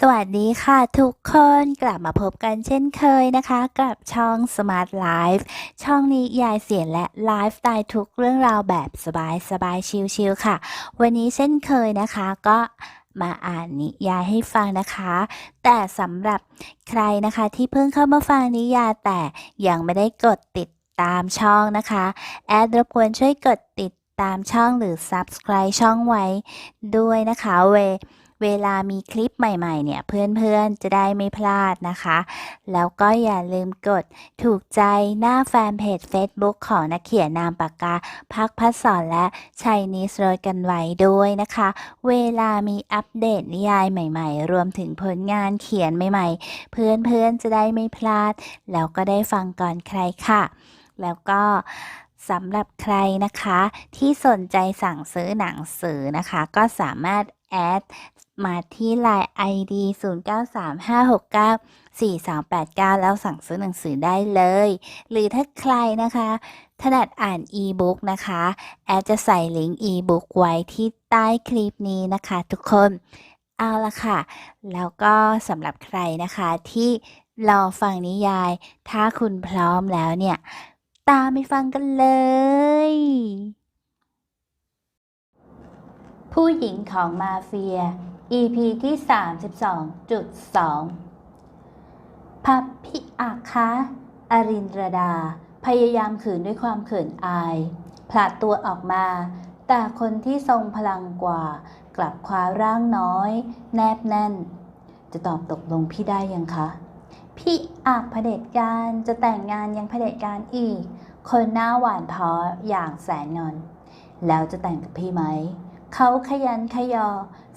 สวัสดีค่ะทุกคนกลับมาพบกันเช่นเคยนะคะ กับช่อง Smart Life ช่องนี้ยายเสียนและไลฟ์สไตล์ทุกเรื่องราวแบบสบายสบายชิลๆค่ะ วันนี้เช่นเคยนะคะก็มาอ่านนิยายให้ฟังนะคะ แต่สำหรับใครนะคะที่เพิ่งเข้ามาฟังนิยายแต่ยังไม่ได้กดติดตามช่องนะคะ แอดรบกวนช่วยกดติดตามช่องหรือ Subscribe ช่องไว้ด้วยนะคะเว เวลามีคลิปใหม่ๆ เนี่ย เพื่อนๆ จะได้ไม่พลาดนะคะ แล้วก็อย่าลืมกดถูกใจหน้าแฟนเพจ Facebook ของนักเขียนนามปากกาพักพัศรและชัยนิสโรยกันไว้ด้วยนะคะ เวลามีอัปเดตนิยายใหม่ๆ รวมถึงผลงานเขียนใหม่ๆ เพื่อนๆ จะได้ไม่พลาด แล้วก็ได้ฟังก่อนใครค่ะ แล้วก็สำหรับใครนะคะที่สนใจสั่งซื้อหนังสือนะคะ ก็สามารถแอด มาที่ Line ID 0935694289 แล้วสั่งซื้อหนังสือได้เลย หรือถ้าใครนะคะ ถนัดอ่านอีบุ๊กนะคะ แอดจะใส่ลิงก์อีบุ๊กไว้ที่ใต้คลิปนี้นะคะทุกคน เอาละค่ะ แล้วก็สำหรับใครนะคะที่รอฟังนิยาย ถ้าคุณพร้อมแล้วเนี่ย ตามไปฟังกันเลย ผู้หญิงของมาเฟีย EP ที่ 32.2 พับพิอาคะอรินรดา พยายามขืนด้วยความเขินอาย ผลัดตัวออกมา แต่คนที่ทรงพลังกว่า กลับคว้าร่างน้อย แนบแน่น จะตอบตกลงพี่ได้ยังคะ พี่อาจเผด็จการจะแต่งงานยังเผด็จการอีก คนหน้าหวานพออย่างแสนนนแล้วจะแต่งกับพี่ไหม เขาขยันขยอ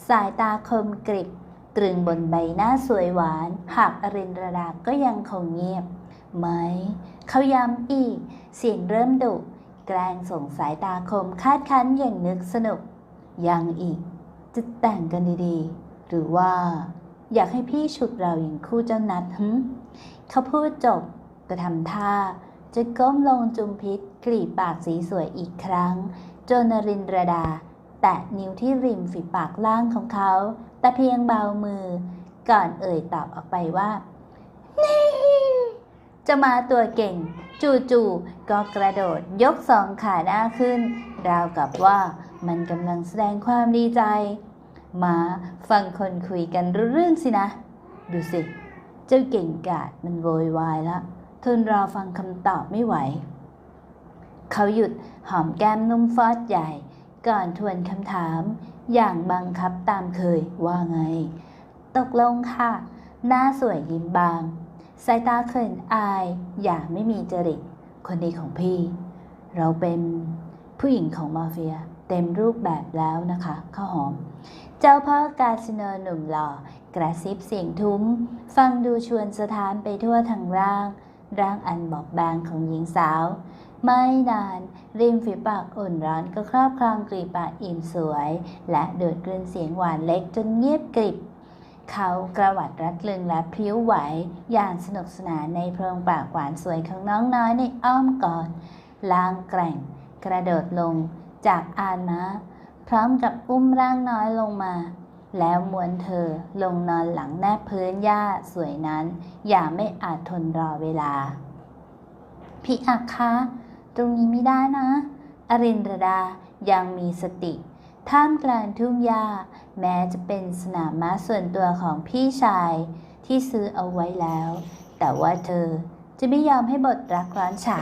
สายตาคมกริบตรึงบนใบหน้าสวยหวาน หากอรินราดาก็ยังคงเงียบ ไหม เขาย้ำอีก เสียงเริ่มดุ แกล้งส่งสายตาคมคาดคั้นอย่างนึกสนุก ยังอีก จะแต่งกันดีๆ หรือว่า อยากให้พี่ฉุดเราอย่างคู่เจ้านัดหึเขาพูดจบก็ทำท่า จะก้มลงจุมพิษกรีดปากสีสวยอีกครั้ง จนนรินราดา ตะนิ้วที่ริมฝีปากล่างของเขา แต่เพียงเบามือ ก่อนเอ่ยตอบออกไปว่านี่จะมาตัวเก่ง จู่ๆก็กระโดดยกสองขาหน้าขึ้น ราวกับว่ามันกำลังแสดงความดีใจ มาฟังคนคุยกันรู้เรื่องสินะ ดูสิ เจ้าเก่งกาจมันโวยวายละทนรอฟังคำตอบไม่ไหว เขาหยุดหอมแก้มนุ่มฟอดใหญ่ ก่อนทวนคำถาม อย่างบังคับตามเคยว่าไง ตกลงค่ะ หน้าสวยยิ้มบาง สายตาเขินอาย อย่างไม่มีจริต คนดีของพี่ เราเป็นผู้หญิงของมาเฟีย เต็มรูปแบบแล้วนะคะข้าวหอม เจ้าพ่อกาสิโนหนุ่มหล่อกระซิบเสียงทุ้ม ฟังดูชวนสถานไปทั่วทั้งร่าง ร่างอันบอบบางของหญิงสาว ไม่นาน ริมฝีปากอุ่นร้อนก็ครอบครองกรีบปากอิ่มสวย และโดดกลืนเสียงหวานเล็กจนเงียบกริบเขากระหวัดรัดลึงและพริ้วไหว อย่างสนุกสนานในโพรงปากหวานสวยของน้องน้อยในอ้อมกอดล่างแกร่ง กระโดดลงจากอานม้า พร้อมกับอุ้มร่างน้อยลงมา แล้วม้วนเธอลงนอนหลังแนบพื้นหญ้าสวยนั้น อย่าไม่อาจทนรอเวลา พี่อักคะ ตรงนี้ไม่ได้นะ อรินรดายังมีสติ ท่ามกลางทุ่งหญ้า แม้จะเป็นสนามม้าส่วนตัวของพี่ชายที่ซื้อเอาไว้แล้ว แต่ว่าเธอ จะไม่ยอมให้บทรักร้อนฉา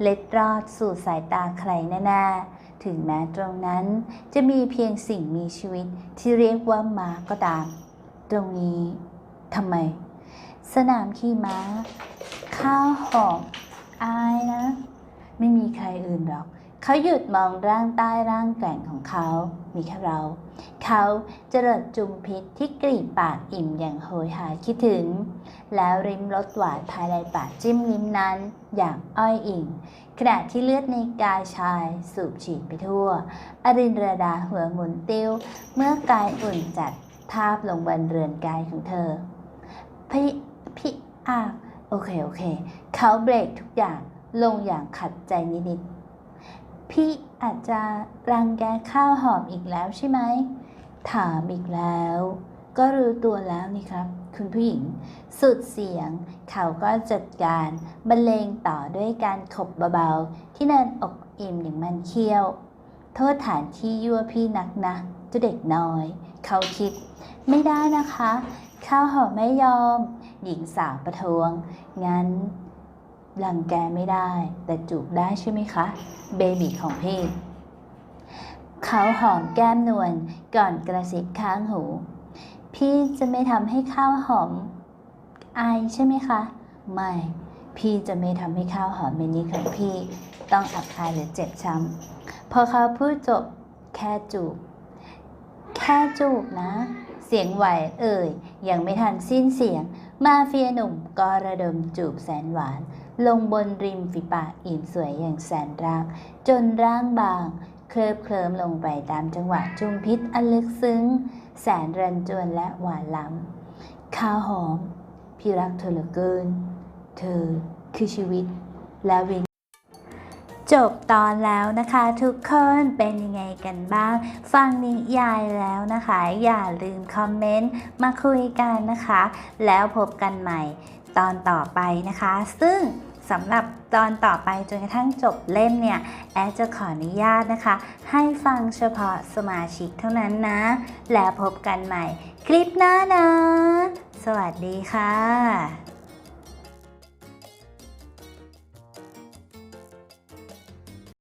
เล็ดรอดสู่สายตาใครแน่ๆถึงแม้ตรงนั้นจะมีเพียงสิ่งมีชีวิตที่เรียกว่าม้าก็ตาม ตรงนี้ทำไม สนามขี่ม้า ข้าวหอมอายนะ ไม่มีใครอื่นหรอก เขาหยุดมองร่างใต้ร่างแกร่งของเขา มีแค่เรา เขาเจรดจุมพิษที่กรีดปากอิ่มอย่างโหยหาคิดถึง แล้วริมรสหวานภายในปากจิ้มลิ้มนั้น อย่างอ้อยอิ่งขณะที่เลือดในกายชายสูบฉีดไปทั่ว อรินราดาหัวหมุนติ้ว เมื่อกายอุ่นจัดทาบลงบนเรือนกายของเธอ พี่พี่อาโอเค โอเค เขาเบรกทุกอย่างลงอย่างขัดใจนิดๆพี่อาจจะรังแกข้าวหอมอีกแล้วใช่ไหม ถามอีกแล้ว ก็รู้ตัวแล้วนี่ครับ คุณผู้หญิง สุดเสียง เขาก็จัดการบรรเลงต่อด้วยการขบเบาๆ ที่เนินอกอิ่มอย่างมันเคี้ยว โทษฐานที่ยั่วพี่นักนะเจ้าเด็กน้อย เขาคิด ไม่ได้นะคะ ข้าวหอมไม่ยอม หญิงสาวประท้วง งั้นรังแกไม่ได้ แต่จูบได้ใช่ไหมคะ เบบีของพี่ เขาหอมแก้มนวลก่อนกระซิบข้างหู พี่จะไม่ทำให้ข้าวหอมอายใช่ไหมคะ ไม่ พี่จะไม่ทำให้ข้าวหอมเมนี้ของพี่ ต้องอับอายหรือเจ็บช้ำพอเขาพูดจบแค่จูบ แค่จูบนะ เสียงไหวเอ่ย ยังไม่ทันสิ้นเสียง มาเฟียหนุ่มก็ระดมจูบแสนหวาน ลงบนริมฝีปากอิ่มสวยอย่างแสนรัก จนร่างบาง เคลิบเคลิ้มลงไปตามจังหวะจุมพิษอันลึกซึ้ง แสนรันจวนและหวานล้ำข้าวหอม พี่รักเธอเหลือเกิน เธอคือชีวิตและวิญจบตอนแล้วนะคะทุกคนเป็นยังไงกันบ้าง ฟังนิยายแล้วนะคะ อย่าลืมคอมเมนต์มาคุยกันนะคะ แล้วพบกันใหม่ตอนต่อไปนะคะ ซึ่ง สำหรับตอนต่อไปจนกระทั่งจบเล่มเนี่ย แอดจะขออนุญาตนะคะ ให้ฟังเฉพาะสมาชิกเท่านั้นนะ แล้วพบกันใหม่ คลิปหน้านะ สวัสดีค่ะ